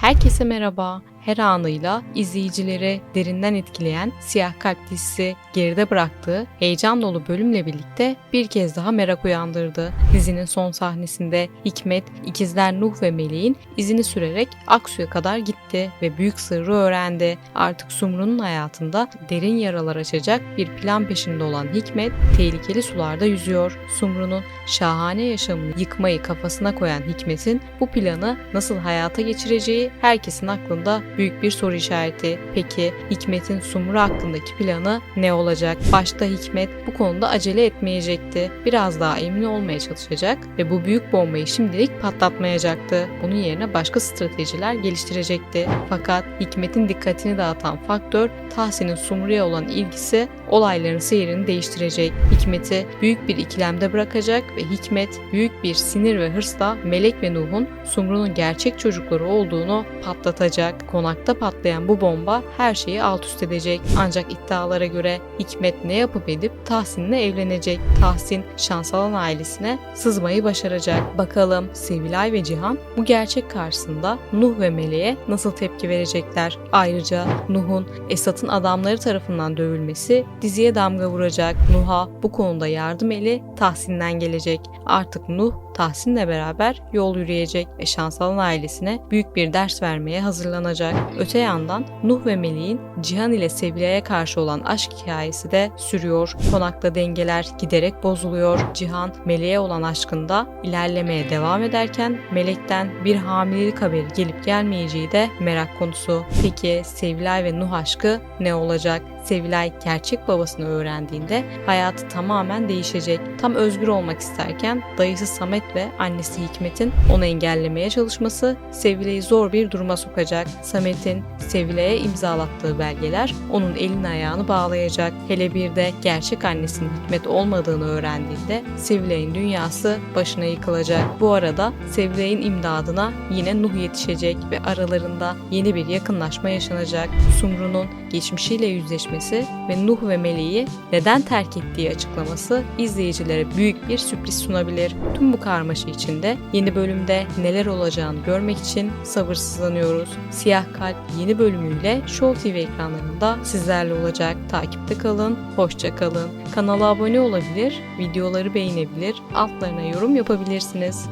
Herkese merhaba. Her anıyla izleyicileri derinden etkileyen Siyah Kalp dizisi geride bıraktığı heyecan dolu bölümle birlikte bir kez daha merak uyandırdı. Dizinin son sahnesinde Hikmet, ikizler Nuh ve Melih'in izini sürerek Aksu'ya kadar gitti ve büyük sırrı öğrendi. Artık Sumru'nun hayatında derin yaralar açacak bir plan peşinde olan Hikmet, tehlikeli sularda yüzüyor. Sumru'nun şahane yaşamını yıkmayı kafasına koyan Hikmet'in bu planı nasıl hayata geçireceği herkesin aklında büyük bir soru işareti. Peki Hikmet'in Sumru hakkındaki planı ne olacak? Başta Hikmet bu konuda acele etmeyecekti. Biraz daha emin olmaya çalışacak ve bu büyük bombayı şimdilik patlatmayacaktı. Bunun yerine başka stratejiler geliştirecekti. Fakat Hikmet'in dikkatini dağıtan faktör Tahsin'in Sumru'ya olan ilgisi olayların seyrini değiştirecek. Hikmet'i büyük bir ikilemde bırakacak ve Hikmet büyük bir sinir ve hırsla Melek ve Nuh'un Sumru'nun gerçek çocukları olduğunu patlatacak. Konakta patlayan bu bomba her şeyi alt üst edecek. Ancak iddialara göre Hikmet ne yapıp edip Tahsin'le evlenecek. Tahsin Şansalan ailesine sızmayı başaracak. Bakalım Sevilay ve Cihan bu gerçek karşısında Nuh ve Meleğe nasıl tepki verecekler? Ayrıca Nuh'un Esat'ın adamları tarafından dövülmesi diziye damga vuracak. Nuh'a bu konuda yardım eli Tahsin'den gelecek. Artık Nuh Tahsin'le beraber yol yürüyecek ve Şansalan ailesine büyük bir ders vermeye hazırlanacak. Öte yandan Nuh ve Melih'in Cihan ile Sevilay'a karşı olan aşk hikayesi de sürüyor. Konakta dengeler giderek bozuluyor. Cihan, Melek'e olan aşkında ilerlemeye devam ederken Melek'ten bir hamilelik haberi gelip gelmeyeceği de merak konusu. Peki Sevilay ve Nuh aşkı ne olacak? Sevilay gerçek babasını öğrendiğinde hayatı tamamen değişecek. Tam özgür olmak isterken dayısı Samet ve annesi Hikmet'in onu engellemeye çalışması Sevilay'ı zor bir duruma sokacak. Samet'in Sevilay'a imzalattığı belgeler onun elini ayağını bağlayacak. Hele bir de gerçek annesinin Hikmet olmadığını öğrendiğinde Sevilay'ın dünyası başına yıkılacak. Bu arada Sevilay'ın imdadına yine Nuh yetişecek ve aralarında yeni bir yakınlaşma yaşanacak. Sumru'nun geçmişiyle yüzleşmesi ve Nuh ve Meleği neden terk ettiği açıklaması izleyicilere büyük bir sürpriz sunabilir. Tüm bu karmaşa içinde yeni bölümde neler olacağını görmek için sabırsızlanıyoruz. Siyah Kalp bölümüyle Show TV ekranlarında sizlerle olacak. Takipte kalın, hoşça kalın. Kanala abone olabilir, videoları beğenebilir, altlarına yorum yapabilirsiniz.